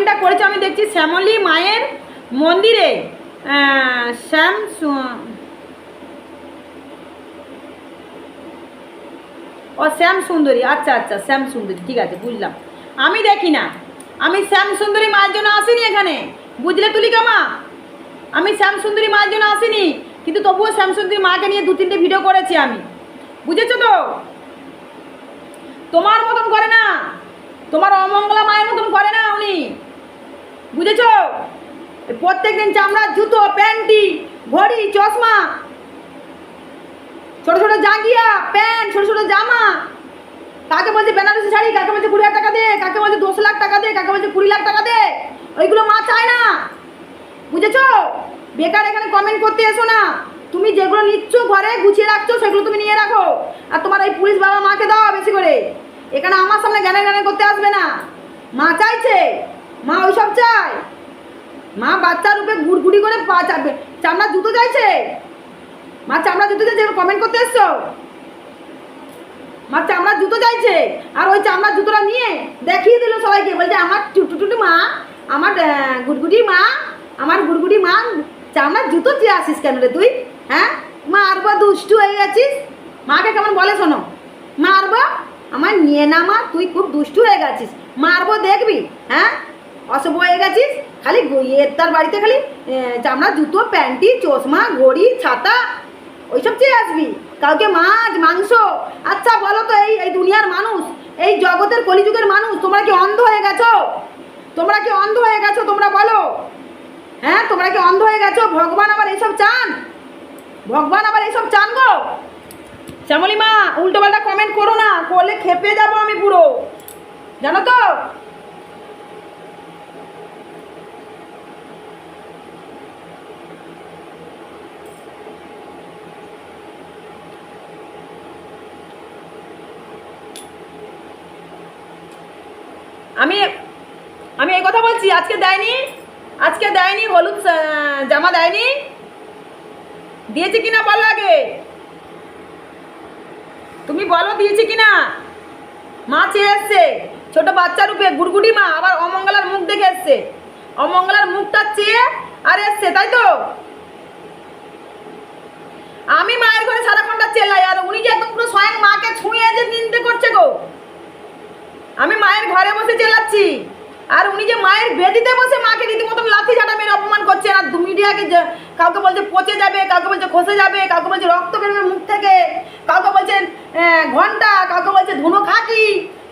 কমেন্টটা করেছে, আমি দেখছি শ্যামলী মায়ের মন্দিরে শ্যাম ও, শ্যাম সুন্দরী আচ্ছা আচ্ছা শ্যাম সুন্দরী, ঠিক আছে, বুঝলাম। আমি দেখি না, আমি শ্যাম সুন্দরী মায়ের জন্য আসিনি এখানে, বুঝলে তুলিকা মা? আমি শ্যাম সুন্দরী মায়ের জন্য আসিনি, কিন্তু তবুও শ্যাম সুন্দরী মাকে নিয়ে দু তিনটে ভিডিও করেছি আমি, বুঝেছ তো? তোমার মতন করে না, তোমার অমঙ্গলা মায়ের মতন করে না উনি। বুঝেছ? প্রত্যেক দিন চামড়ার জুতো, প্যান্টি, ঘড়ি, চশমা, ছোট ছোট জাঙ্গিয়া, প্যান্ট, ছোট ছোট জামা। কাকে বলছে বেনারসি শাড়ি, কাকে বলছে কুড়ি টাকা দে, কাকে বলছে দশ লাখ টাকা দে, কাকে বলছে কুড়ি লাখ টাকা দে, ওইগুলো মা চায় না। বুঝেছ? বেকার এখানে কমেন্ট করতে এসো না। তুমি যেগুলো নিচ্ছ ঘরে গুছিয়ে রাখছো, সেগুলো তুমি নিয়ে রাখো। আর তোমার এই পুলিশ বাবা মাকে দাও বেশি করে। এখানে আমার সামনে জ্ঞানে জ্ঞানে করতে আসবে না। মা চাইছে। মা ওইসব চায়? মা বাচ্চার রূপে গুড়গুড়ি করে পা চাপবে চামড়া জুতো চাইছে? মা চামড়া জুতো চাইছে কমেন্ট করতে এসছো? মা চামড়ার জুতো চাইছে? আর ওই চামড়ার জুতোটা নিয়ে দেখিয়ে দিল সবাইকে। বলছে, আমার টুটুটুটু মা, আমার গুড়গুড়ি মা, আমার গুড়গুড়ি মা, চামড়ার জুতো চেয়ে আসিস কেন রে তুই? হ্যাঁ? মারবো, দুষ্টু হয়ে গেছিস? মাকে কেমন বলে শোনো? মা মারবো? আমার নিয়ে না মা, তুই খুব দুষ্টু হয়ে গেছিস। মা মারবো দেখবি হ্যাঁ? অসভ্য হয়ে গেছিস খালি তার বাড়িতে খালি আহ, চামড়ার জুতো প্যান্টি চশমা ঘড়ি ছাতা ওইসব চেয়ে আসবি। কাউকে মাছ মাংস। আচ্ছা বলো তো এই এই দুনিয়ার মানুষ এই জগতের কলিযুগের মানুষ তোমরা কি অন্ধ হয়ে গেছো? তোমরা কি অন্ধ হয়ে গেছো তোমরা বলো। হ্যাঁ তোমরা কি অন্ধ হয়ে গেছো? ভগবান আবার এইসব চান? ভগবান আবার এইসব চান গো? শ্যামলী মা উল্টো পাল্টা কমেন্ট করো না করলে খেপে যাব আমি পুরো। জানো তো? আমি আমি এই কথা বলছি, আজকে দেয়নি আজকে দেয়নি, হলুদ জামা দেয়নি। দিয়েছে কিনা বলো আগে। তুমি বলো দিয়েছে কিনা। মা চেয়ে এসছে, ছোট বাচ্চা রূপে, গুড়গুড়ি মা, আবার অমঙ্গলার মুখ দেখে এসছে। অমঙ্গলার মুখটা চেয়ে আর এসছে, তাই তো? আমি মায়ের ঘরে সারাক্ষণটা চেল্লাই, আর উনি যে একদম পুরো স্বয়ং মাকে ছুঁয়ে যে নিন্দে করছে গো। আমি মায়ের ঘরে বসে চেল্লাচ্ছি। আর উনি যে মায়ের বেদিতে বসে মাকে রীতিমতন লাথি ঝাঁটা মেরে অপমান করছেন আর মিডিয়াকে কাউকে বলছে পচে যাবে কাউকে বলছে খসে যাবে কাউকে বলছে রক্ত বেরোবে মুখ থেকে কাউকে বলছেন আহ, ঘণ্টা কাউকে বলছে ধুনো খাকি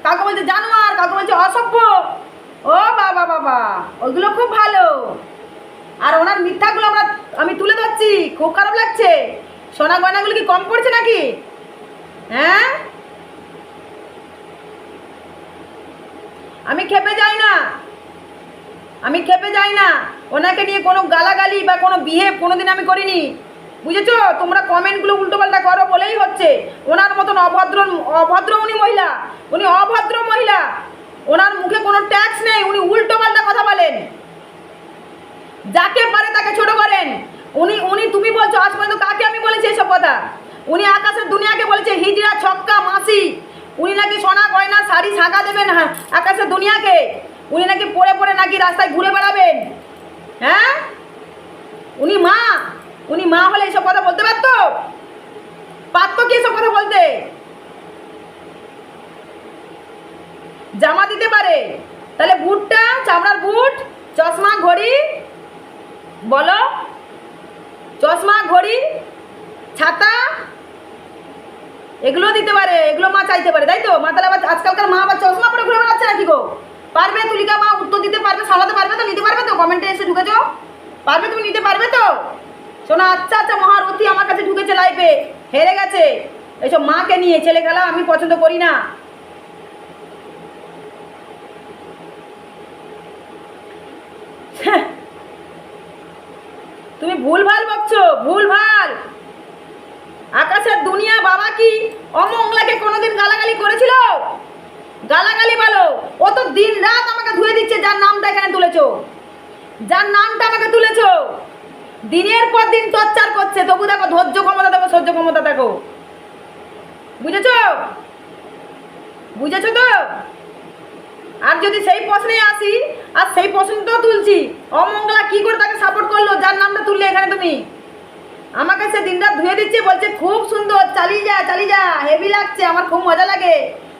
কাউকে বলছে জানোয়ার কাউকে বলছে অসভ্য। ও বাবা বাবা ওইগুলো খুব ভালো। আর ওনার মিথ্যাগুলো আমরা আমি তুলে ধরছি খুব খারাপ লাগছে। সোনা গয়নাগুলো কি কম পড়ছে নাকি? হ্যাঁ? আমি খেপে যাই না। আমি খেপে যাই না। ওনাকে নিয়ে কোনো গালাগালি বা কোনো বিহেভ কোনোদিন আমি করিনি। বুঝেছ? তোমরা কমেন্টগুলো উল্টোপাল্টা করো বলেই হচ্ছে। ওনার মতন অভদ্র অভদ্র উনি মহিলা। উনি অভদ্র মহিলা। ওনার মুখে কোনো ট্যাক্স নেই। উনি উল্টোপাল্টা কথা বলেন। যাকে পারে তাকে ছোট করেন। উনি উনি তুমি বলছো, আজ পর্যন্ত কাকে আমি বলেছি এসব কথা? উনি আকাশের দুনিয়াকে বলেছে, হিজড়া, ছক্কা, মাসি। উনি নাকি সোনা গয়না, শাড়ি শাঁকা দেবেন হ্যাঁ আকাশের দুনিয়াকে। উনি নাকি পরে পরে নাকি রাস্তায় ঘুরে বেড়াবেন। হ্যাঁ? উনি মা উনি মা হলে এসব কথা বলতে পারতো? পারতো কি এসব কথা বলতে? জামা দিতে পারে। তাহলে বুটটা, চামড়ার বুট, চশমা, ঘড়ি, বলো, চশমা, ঘড়ি, ছাতা এগুলো দিতে পারে, এগুলো মা চাইতে পারে, তাই তো? মা তাহলে আজকালকার মা আবার চশমা পরে ঘুরে বেড়াচ্ছে নাকি গো? পারবে তুলিকা মা উত্তর দিতে পারবে সামলাতে পারবে তো, নিতে পারবে তো? কমেন্টে এসে ঢুকেছো? পারবে তুমি, নিতে পারবে তো? শোনো আচ্ছা আচ্ছা মহারথী আমার কাছে ঢুকেছে লাইফে হেরে গেছে। এইসব মাকে নিয়ে ছেলে খেলা আমি পছন্দ করি না। হ্যাঁ। তুমি ভুল ভালো বকছো ভুল ভালো আকাশের দুনিয়া বাবা কি অমঙ্গলাকে কোনোদিন গালাগালি করেছিল? গালাগালি বলো। ও তো দিন রাত আমাকে ধুয়ে দিচ্ছে, যার নামটা এখানে তুলেছো। যার নামটা আমাকে তুলেছো। দিনের পর দিন টর্চার করছে। তবু দেখো, ধৈর্য ক্ষমতা দেখো, সহ্য ক্ষমতা দেখো। বুঝেছ? বুঝেছ তো? আর যদি সেই প্রশ্নে আসি, আর সেই প্রশ্ন তো তুলছি, অমঙ্গলা কি করে তাকে সাপোর্ট করল? যার নামটা তুললে এখানে তুমি? আমাকে সে দিনটা ধুয়ে দিচ্ছে, বলছে, খুব সুন্দর, চালিয়ে যা চালিয়ে যা হেভি লাগছে, আমার খুব মজা লাগে।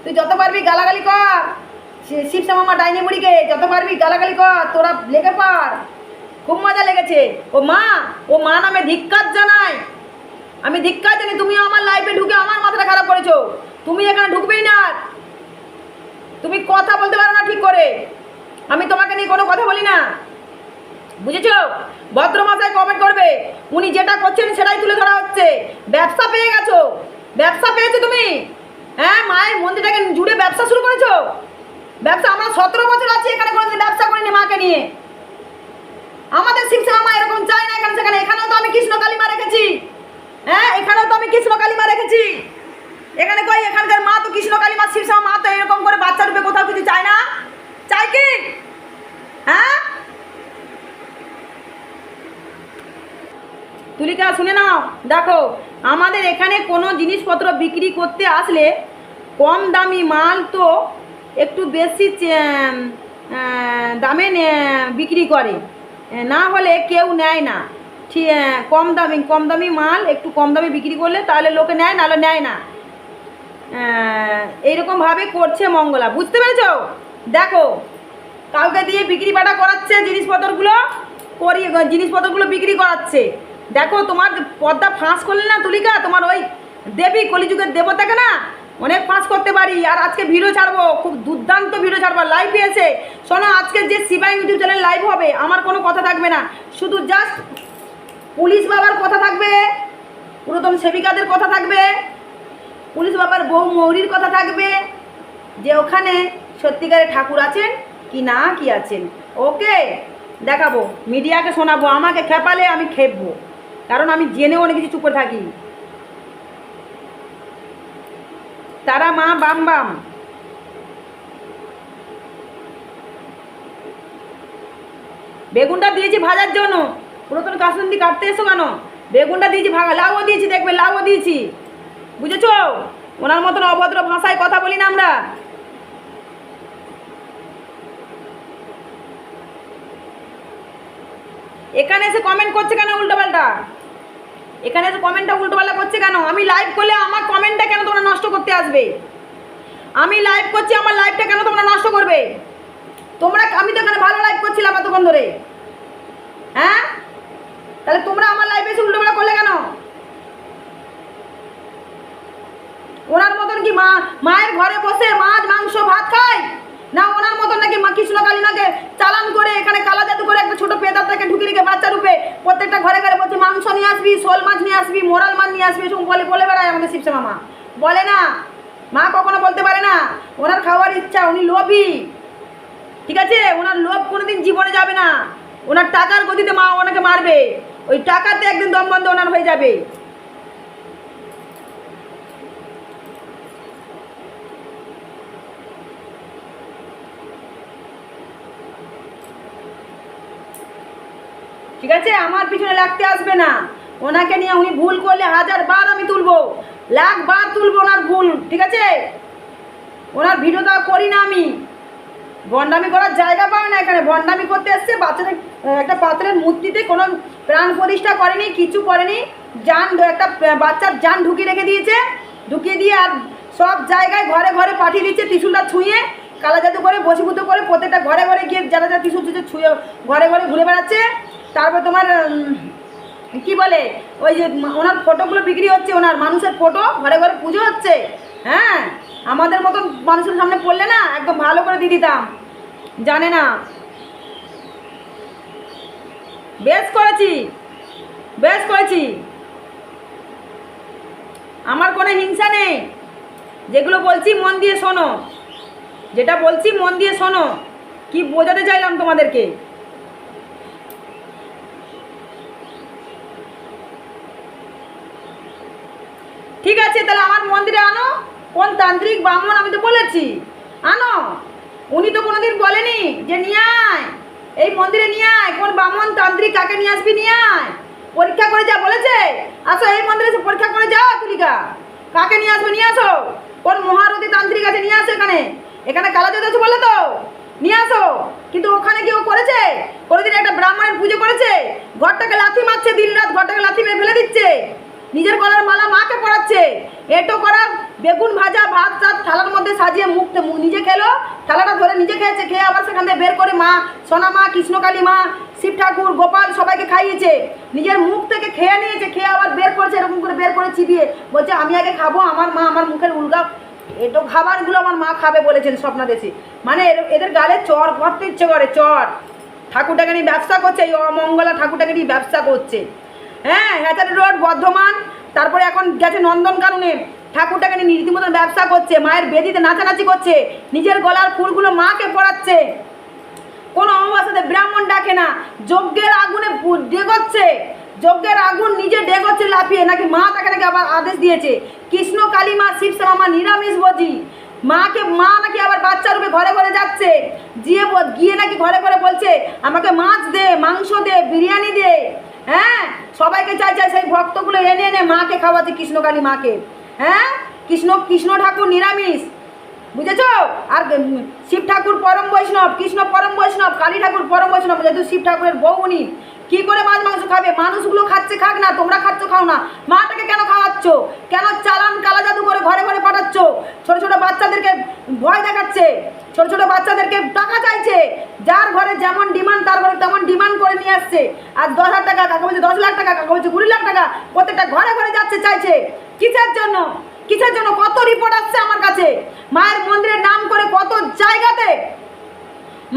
তুই যত পারবি গালাগালি কর। শিব মামা ডাইনি মুড়িকে যত পারবি গালাগালি কর, তোরা লেগে পার খুব মজা লেগেছে। ও মা ও মা নামে ধিক্কার জানায়। আমি ধিক্কার জানি তুমি আমার লাইফে ঢুকে আমার মাথাটা খারাপ করেছ। তুমি এখানে ঢুকবেই না। তুমি কথা বলতে পারো না ঠিক করে। আমি তোমাকে নিয়ে কোনো কথা বলি না। বুঝেছ? ভদ্র মাথায় কমেন্ট করবে। উনি যেটা করছেন সেটাই তুলে ধরা হচ্ছে। ব্যবসা পেয়ে গেছো। ব্যবসা পেয়েছ তুমি? হ্যাঁ মায়ের মন্দিরটাকে জুড়ে ব্যবসা শুরু করেছ? ব্যবসা, আমরা সতেরো বছর আছি, এখানে কোনোদিন ব্যবসা করিনি মাকে নিয়ে। আমাদের শিবসেনা মা এরকম চায় না এখানে, সেখানে, এখানেও তো আমি কৃষ্ণ কালিমা রেখেছি। হ্যাঁ এখানেও তো আমি কৃষ্ণ কালিমা রেখেছি। এখানে কই, এখানকার মা তো কৃষ্ণ কালিমা শিবসেনা মা তো এরকম করে বাচ্চা রূপে কোথাও কিছু চায় না। চায় কি? হ্যাঁ? তুলিকা, শুনে নাও। দেখো, আমাদের এখানে কোনো জিনিসপত্র বিক্রি করতে আসলে কম দামি মাল তো একটু বেশি দামে বিক্রি করে। না হলে কেউ নেয় না। ঠিক কম দামি কম দামি মাল একটু কম দামে বিক্রি করলে তাহলে লোকে নেয়, নাহলে নেয় না। এইরকমভাবে করছে মঙ্গলা। বুঝতে পেরেছ? দেখো, কাউকে দিয়ে বিক্রি বাটা করাচ্ছে জিনিসপত্রগুলো করি জিনিসপত্রগুলো বিক্রি করাচ্ছে। দেখো, তোমার পর্দা ফাঁস করলে না তুলিকা? তোমার ওই দেবী কলিযুগের দেবতাকে না অনেক ফাঁস করতে পারি। আর আজকে ভিডিও ছাড়বো, খুব দুর্দান্ত ভিডিও ছাড়বো। লাইভ এসে, শোনো, আজকে যে সিবাই ইউটিউব চ্যানেল লাইভ হবে, আমার কোনো কথা থাকবে না। শুধু জাস্ট পুলিশ বাবার কথা থাকবে, পুরাতন সেবিকাদের কথা থাকবে, পুলিশ বাবার বউ মৌরির কথা থাকবে, যে ওখানে সত্যিকারে ঠাকুর আছেন কি না কি আছেন। ওকে, দেখাবো, মিডিয়াকে শোনাবো, আমাকে খেপালে আমি খেপবো। কারণ আমি জেনেও অনেক কিছু চুপ করে থাকি। তারা মা, বাম বাম। বেগুনটা দিয়েছি ভাজার জন্য। পুরাতন কাসুন্দি কাটতে এসো কেন? বেগুনটা দিয়েছি ভাগা লাউও দিয়েছি দেখবে, লাউও দিয়েছি। বুঝেছ? ওনার মতন অভদ্র ভাষায় কথা বলি না আমরা। এখানে এসে কমেন্ট করছে কেন উল্টোপাল্টা এখানে এসে কমেন্টটা উল্টোপাল্টা করছে কেন? আমি লাইভ করলে আমার কমেন্টটা কেন তোমরা নষ্ট করতে আসবে? আমি লাইভ করছি, আমার লাইভটা কেন তোমরা নষ্ট করবে? তোমরা, আমি তো এখানে ভালো লাইভ করছিলাম এতক্ষণ ধরে। হ্যাঁ? তাহলে তোমরা আমার লাইভে এসে উল্টোপাল্টা করলে কেন? ওনার মতন কি মা, মায়ের ঘরে বসে মাছ, মাংস, ভাত খায়? না, ওনার মতন নাকি মা কৃষ্ণ কালিমাকে চালান করে এখানে কালা জাদু করে একটা ছোট পেদারটাকে ঢুকে রেখে বাচ্চা রূপে প্রত্যেকটা ঘরে ঘরে বলছে, মাংস নিয়ে আসবি, শোল মাছ নিয়ে আসবি, মোরাল মাছ নিয়ে আসবি, এসব বলে বলে বেড়ায় আমাদের শিবসে মামা বলে না, মা কখনো বলতে পারে না, ওনার খাওয়ার ইচ্ছা, উনি লোভী। ঠিক আছে? ওনার লোভ কোনোদিন জীবনে যাবে না। ওনার টাকার গতিতে মা ওনাকে মারবে। ওই টাকাতে একদিন দম বন্ধ ওনার হয়ে যাবে। ঠিক আছে? আমার পিছনে লাগতে আসবে না। ওনাকে নিয়ে উনি ভুল করলে হাজার বার আমি তুলবো। লাখ বার তুলবো ওনার ভুল, ঠিক আছে? ওনার ভিডিও তো করি না আমি। ভণ্ডামি করার জায়গা পায় না এখানে। ভণ্ডামি করতে এসছে, বাচ্চাদের একটা পাত্রের মূর্তিতে কোনো প্রাণ প্রতিষ্ঠা করেনি, কিছু করেনি। যান একটা বাচ্চার যান ঢুকিয়ে রেখে দিয়েছে। ঢুকিয়ে দিয়ে আর সব জায়গায় ঘরে ঘরে পাঠিয়ে দিচ্ছে ত্রিশুলটা ছুঁয়ে। কালা জাদু করে বসীভূত করে প্রত্যেকটা ঘরে ঘরে গিয়ে যারা যারা ত্রিশুল ছুঁয়ে, ঘরে ঘরে ঘুরে বেড়াচ্ছে। তারপর তোমার কি বলে, ওই যে ওনার ফটোগুলো বিক্রি হচ্ছে, ওনার মানুষের ফটো, ঘরে ঘরে পুজো হচ্ছে। হ্যাঁ আমাদের মতন মানুষের সামনে পড়লে না, একদম ভালো করে দিয়ে দিতাম। জানে না। বেশ করেছি বেশ করেছি। আমার কোনো হিংসা নেই। যেগুলো বলছি মন দিয়ে শোনো। যেটা বলছি মন দিয়ে শোনো। কি বোঝাতে চাইলাম তোমাদেরকে? আছে তাহলে আমার মন্দিরে আনো। কোন তান্ত্রিক ব্রাহ্মণ, আমি তো বলেছি। আনো। উনি তো কোনোদিন বলেনি যে নিয়ে আয়। এই মন্দিরে নিয়ে আয়। কোন ব্রাহ্মণ, তান্ত্রিক কাকে নিয়ে আসবি, নিয়ে আয়। পরীক্ষা করে যা বলেছে। আসো, এই মন্দিরে এসে পরীক্ষা করে যাও, তুলিকা। কাকে নিয়ে আসবে, নিয়ে আসো। কোন মহারথী, তান্ত্রিক আছে, নিয়ে আসো এখানে। এখানে কালা আছে বলে তো। নিয়ে আসো। কিন্তু ওখানে কি ও করেছে? কোনোদিন একটা ব্রাহ্মণের পুজো করেছে। ঘরটাকে লাথি মারছে দিন রাত ঘরটাকে লাথি মেরে ফেলে দিচ্ছে। নিজের গলার মালা মাকে পড়াচ্ছে এটো করা বেগুন ভাজা, ভাত টাত থালার মধ্যে সাজিয়ে মুখ নিজে খেলো। থালাটা ধরে নিজে খেয়েছে, খেয়ে আবার সেখান থেকে বের করে মা, সোনা মা, কৃষ্ণকালী মা, শিব ঠাকুর, গোপাল সবাইকে খাইয়েছে। নিজের মুখ থেকে খেয়ে নিয়েছে, খেয়ে আবার বের করেছে, এরকম করে বের করে চিবিয়ে। বলছে, আমি আগে খাব, আমার মা আমার মুখের উলগা এটো খাবারগুলো আমার মা খাবে বলেছেন স্বপ্নাদেশী মানে এর- এদের গালে চর, ভরতে ইচ্ছে করে, চর। ঠাকুরটাকে নিয়ে ব্যবসা করছে, এই অমঙ্গলা ঠাকুরটাকে নিয়ে ব্যবসা করছে। হ্যাঁ হ্যাচারি রোড বর্ধমান, তারপরে এখন গেছে নন্দনকাননে। ঠাকুরটাকে নিয়ে রীতিমতন ব্যবসা করছে, মায়ের বেদিতে নাচানাচি করছে, নিজের গলার ফুলগুলো মাকে পড়াচ্ছে কোনো অমাবাসাতে ব্রাহ্মণ ডাকে না, যজ্ঞের আগুনে ডেগোচ্ছে। যজ্ঞের আগুন নিজে ডেগোচ্ছে লাফিয়ে, নাকি মা তাকে নাকি আবার আদেশ দিয়েছে? কৃষ্ণ কালী মা শিব শ্যামা মা নিরামিষ বজি মাকে, মা নাকি আবার বাচ্চা রূপে ঘরে ঘরে যাচ্ছে। গিয়ে গিয়ে নাকি ঘরে ঘরে বলছে, আমাকে মাছ দে, মাংস দে, বিরিয়ানি দে। হ্যাঁ? সবাইকে চাই চাই সেই ভক্তগুলো এনে এনে মাকে খাওয়াচ্ছে কৃষ্ণকালী মাকে। হ্যাঁ? কৃষ্ণ কৃষ্ণ ঠাকুর নিরামিষ। বুঝেছ? আর শিব ঠাকুর পরম বৈষ্ণব, কৃষ্ণ পরম বৈষ্ণব, কালী ঠাকুর পরম বৈষ্ণব, যেহেতু শিব ঠাকুরের বউ উনি, কি করে মাছ, মাংস খাবে? মানুষগুলো খাচ্ছে, খাক না, তোমরা খাচ্ছ, খাও না। মাটাকে কেন খাওয়াচ্ছ? কেন চালান, কালা জাদু করে ঘরে ঘরে পাঠাচ্ছ? ছোট ছোট বাচ্চাদেরকে ভয় দেখাচ্ছে। ছোট ছোট বাচ্চাদেরকে টাকা চাইছে। যার ঘরে যেমন ডিমান্ড তার ঘরে তেমন ডিমান্ড করে নিয়ে আসছে। আর দশ হাজার টাকা, কাকা বলছে দশ লাখ টাকা, কাকা বলছে কুড়ি লাখ টাকা, প্রত্যেকটা ঘরে ঘরে যাচ্ছে, চাইছে। কিসের জন্য? কিসের জন্য? কত রিপোর্ট আসছে আমার কাছে? মায়ের মন্দিরের নাম করে কত জায়গাতে?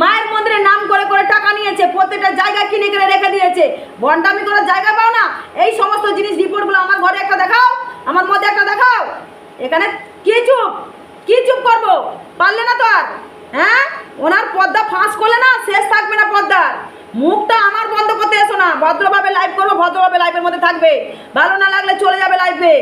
মায়ের মন্দিরের নাম করে করে টাকা নিয়েছে, প্রত্যেকটা জায়গা কিনে কিনে রেখে দিয়েছে। ভণ্ডামি করার জায়গা পাও না? এই সমস্ত জিনিস রিপোর্টগুলো আমার ঘরে একটা দেখাও, আমার মধ্যে একটা দেখাও। এখানে কি চুপ? কি চুপ করব? পারলে না তো আর। হ্যাঁ? ওনার পর্দা ফাঁস করলে না, শেষ থাকবে না পর্দার মুখটা আমার বন্ধ করতে এসো না। ভদ্রভাবে লাইভ করব, ভদ্রভাবে লাইভের মধ্যে থাকবে। ভালো না লাগলে চলে যাবে লাইভে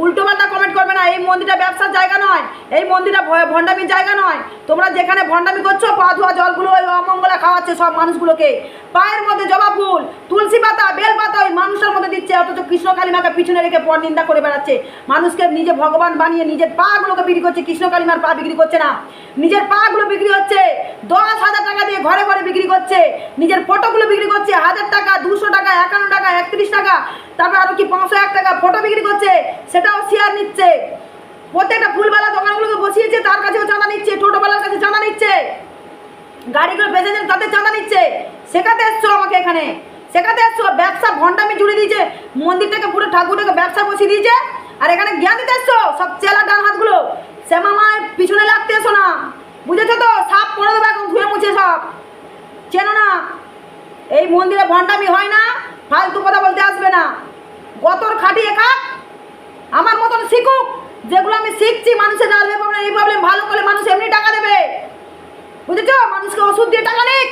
উল্টো পাল্টা কমেন্ট করবে না। এই মন্দিরটা ব্যবসার জায়গা নয়। এই মন্দিরটা ভণ্ডামির জায়গা নয়। তোমরা যেখানে ভণ্ডামি করছ, পা ধোয়া জলগুলো ওই অমঙ্গলা খাওয়াচ্ছে সব মানুষগুলোকে। পায়ের মধ্যে জবা ফুল, তুলসী পাতা, বেল পাতা ওই মানুষের মধ্যে দিচ্ছে, অথচ কৃষ্ণ কালিমাকে পিছনে রেখে পর নিন্দা করে বেড়াচ্ছে। মানুষকে নিজে ভগবান বানিয়ে নিজের পাগুলোকে বিক্রি করছে কৃষ্ণ কালিমার পা বিক্রি করছে না। নিজের পাগুলো বিক্রি হচ্ছে, দশ হাজার টাকা দিয়ে ঘরে ঘরে বিক্রি করছে। নিজের ফটোগুলো বিক্রি করছে, হাজার টাকা, দুশো টাকা, একান্ন টাকা, একত্রিশ টাকা, তারপর আরও কি পাঁচশো এক টাকা ফটো বিক্রি করছে। সেটাও শেয়ার নিচ্ছে। প্রত্যেকটা ফুলবালা দোকানগুলোকে বসিয়েছে, তার কাছেও চাঁদা নিচ্ছে, টোটোওয়ালার কাছে চাঁদা নিচ্ছে। গাড়িগুলো বেঁচেছেন তাদের চাঁদা নিচ্ছে। শেখাতে এসছো আমাকে এখানে। শেখাতে এসছো, ব্যবসা ভণ্ডামি জুড়ে দিয়েছে। মন্দিরটাকে পুরো ঠাকুরটাকে ব্যবসা বসিয়ে দিয়েছে। আর এখানে জ্ঞান দিতে এসছো, সব চেলা ডান হাতগুলো। শ্যামা মায়ের পিছনে লাগতে এসো না। বুঝেছ তো? সাপ পরে দেবো এখন, ধুয়ে মুছে সব। চেনো না, এই মন্দিরে ভণ্ডামি হয় না, ফালতু কথা বলতে আসবে না। গতর খাটিয়ে খাক আমার মতন শিখুক যেগুলো আমি শিখছি, মানুষের এই প্রবলেম এই প্রবলেম ভালো করলে মানুষ এমনি টাকা দেবে। বুঝেছ? মানুষকে ওষুধ দিয়ে টাকা নিক।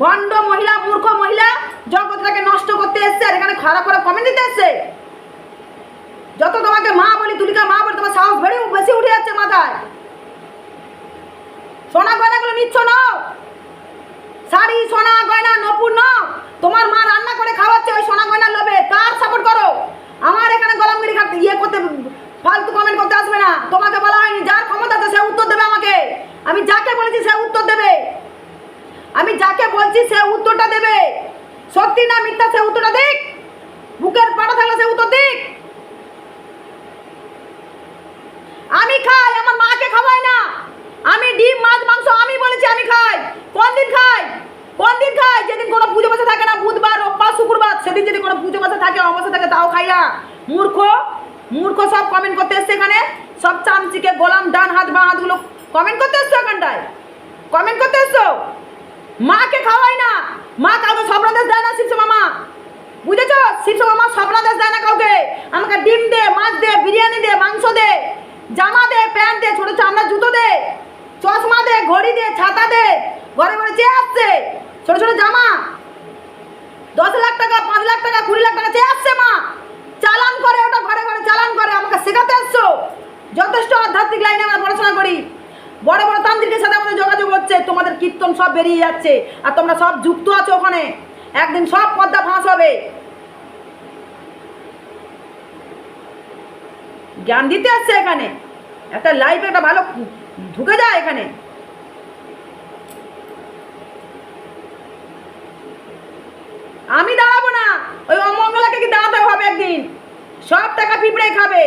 ভণ্ড মহিলা, মূর্খ মহিলা জগৎটাকে নষ্ট করতে এসছে আর এখানে খারাপ খারাপ কমেন্ট দিতে এসছে। যত তোমাকে মা বলি, তুলিকা মা বলি, তোমার সাহস বেড়ে বেশি উঠে যাচ্ছে মাথায়। সোনা গয়নাগুলো নিচ্ছ না। শাড়ি, সোনা গয়না নপুর ন। তোমার মা রান্না করে খাওয়াচ্ছে, ওই সোনা গয়না লোভে। তার সাপোর্ট করো। আমার এখানে গলামগিরি খাটতে ইয়ে করতে, ফালতু কমেন্ট করতে আসবে না। তোমাকে বলা হয়নি, যার ক্ষমতা আছে সে উত্তর দেবে আমাকে। আমি যাকে বলেছি সে উত্তর দেবে। আমি যাকে বলছি সে উত্তরটা দেবে। সত্যি না মিথ্যা সে উত্তরটা দিক। বুকের পাটা থাকলে সে উত্তর দিক। আমি খাই, আমার মাকে খাওয়াই না। আমি ডিম, মাছ, মাংস আমি বলেছি আমি খাই। কোন দিন খাই? কোন দিন খাই যেদিন কোনো পুজো বসে থাকে না, বুধবার, রোববার, শুক্রবার, সেদিন যদি কোনো পুজো বসে থাকে অবস্থা থাকে, তাও খাই না। মূর্খ মূর্খ সব কমেন্ট করতে এসছে এখানে। সব চামচিকে গোলাম, ডান হাত, বা হাতগুলো কমেন্ট করতে এসছো এখানটায়? কমেন্ট করতে এসছো? মাকে খাওয়াই না। মা কাউকে স্বপ্নাদেশ দেয় না, শিবসা মামা। বুঝেছ? শিবসা মামা স্বপ্নাদেশ দেয় না কাউকে। আমাকে ডিম দে, মাছ দে, বিরিয়ানি দে, মাংস দে, জামা দে, প্যান্ট দে, ছোট চামড়া জুতো দে, চশমা দে, ঘড়ি দে, ছাতা দে, ঘরে ঘরে চেয়ে আসছে ছোট ছোট জামা। দশ লাখ টাকা, পাঁচ লাখ টাকা, কুড়ি লাখ টাকা চেয়ে আসছে মা। চালান করে, ওটা ঘরে ঘরে চালান করে, আমাকে শেখাতে আসছো যথেষ্ট আধ্যাত্মিক লাইনে আমরা পড়াশোনা করি। বড় বড় তান্ত্রিকের সাথে আমাদের যোগাযোগ হচ্ছে, তোমাদের কীর্তন সব বেরিয়ে যাচ্ছে, আর তোমরা সব যুক্ত আছো ওখানে। একদিন সব পদ্মা ফাঁস হবে। জ্ঞান দিতে আসছে এখানে। একটা লাইফ একটা ভালো ঢুকে যায় এখানে। আমি দাঁড়াবো না। ওই অমঙ্গলাকে কি দাঁড়াতে হবে একদিন? সব টাকা পিঁপড়ে খাবে।